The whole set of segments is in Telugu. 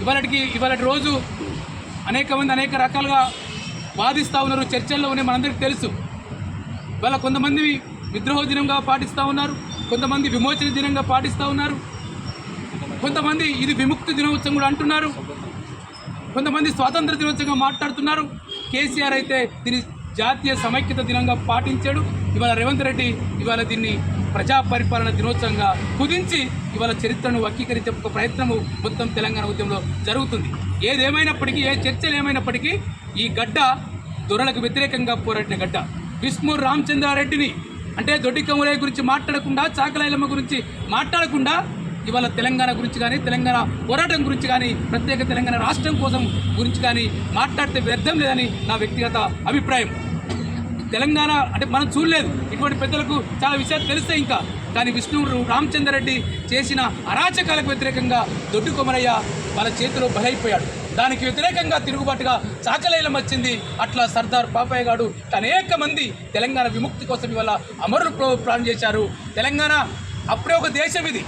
ఇవాళకి ఇవాళ రోజు అనేక మంది అనేక రకాలుగా వాదిస్తూ ఉన్నారు. చర్చల్లో ఉన్నాయి. మనందరికీ తెలుసు. ఇవాళ కొంతమంది విద్రోహ దినంగా పాటిస్తూ ఉన్నారు. కొంతమంది విమోచన దినంగా పాటిస్తూ ఉన్నారు. కొంతమంది ఇది విముక్తి దినోత్సవం కూడా అంటున్నారు. కొంతమంది స్వాతంత్ర దినోత్సవంగా మాట్లాడుతున్నారు. కేసీఆర్ అయితే దీని జాతీయ సమైక్యత దినంగా పాటించాడు. ఇవాళ రేవంత్ రెడ్డి ఇవాళ దీన్ని ప్రజా పరిపాలన దినోత్సవంగా కుదించి ఇవాళ చరిత్రను వక్రీకరించే ఒక ప్రయత్నము మొత్తం తెలంగాణ ఉద్యమంలో జరుగుతుంది. ఏదేమైనప్పటికీ ఏ చర్చలు ఏమైనప్పటికీ ఈ గడ్డ దొరలకు వ్యతిరేకంగా పోరాడిన గడ్డ. విష్ణు రామచంద్రారెడ్డిని అంటే దొడ్డి కమలయ్య గురించి మాట్లాడకుండా చాకలైలమ్మ గురించి మాట్లాడకుండా ఇవాళ తెలంగాణ గురించి కానీ తెలంగాణ పోరాటం గురించి కానీ ప్రత్యేక తెలంగాణ రాష్ట్రం కోసం గురించి కానీ మాట్లాడితే వ్యర్థం లేదని నా వ్యక్తిగత అభిప్రాయం. తెలంగాణ అంటే మనం చూడలేదు. ఇటువంటి పెద్దలకు చాలా విషయాలు తెలుస్తాయి ఇంకా. కానీ విష్ణు రామచంద్రరెడ్డి చేసిన అరాచకాలకు వ్యతిరేకంగా దొడ్డు కొమరయ్య వాళ్ళ చేతిలో బలైపోయాడు. దానికి వ్యతిరేకంగా తిరుగుబాటుగా చాకలేలం వచ్చింది. అట్లా సర్దార్ పాపయ్య గారు అనేక మంది తెలంగాణ విముక్తి కోసం ఇవాళ అమరులు ప్ర- చేశారు. తెలంగాణ అప్పుడే ఒక దేశం ఇది.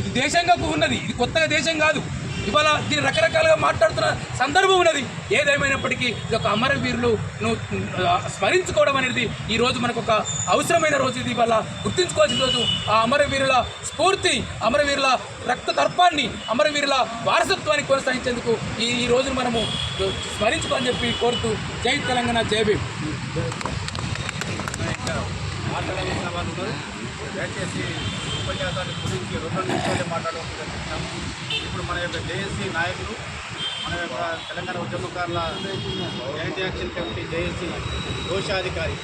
ఇది దేశంగా ఉన్నది. ఇది కొత్తగా దేశం కాదు. ఇవాళ దీన్ని రకరకాలుగా మాట్లాడుతున్న సందర్భం ఉన్నది. ఏదేమైనప్పటికీ ఇది ఒక అమరవీరులు స్మరించుకోవడం అనేది ఈ రోజు మనకు ఒక అవసరమైన రోజు. ఇది ఇవాళ గుర్తుంచుకోవాల్సిన రోజు. ఆ అమరవీరుల స్ఫూర్తి అమరవీరుల రక్త తర్పాన్ని అమరవీరుల వారసత్వాన్ని కొనసాగించేందుకు ఈ ఈ రోజును మనము స్మరించుకోవాలని చెప్పి కోరుతూ జై తెలంగాణ జై భీమ్. మాట్లాడాల్సిన వాళ్ళు ఉన్నారు దయచేసి ఉపన్యాసాన్ని గురించి రెండు నిమిషాలే మాట్లాడవలసి ఇప్పుడు మన యొక్క జేఏసీ నాయకులు మన యొక్క తెలంగాణ ఉద్యమకారుల జాయింట్ యాక్షన్ కమిటీ జేఏసీ దోషాధికారి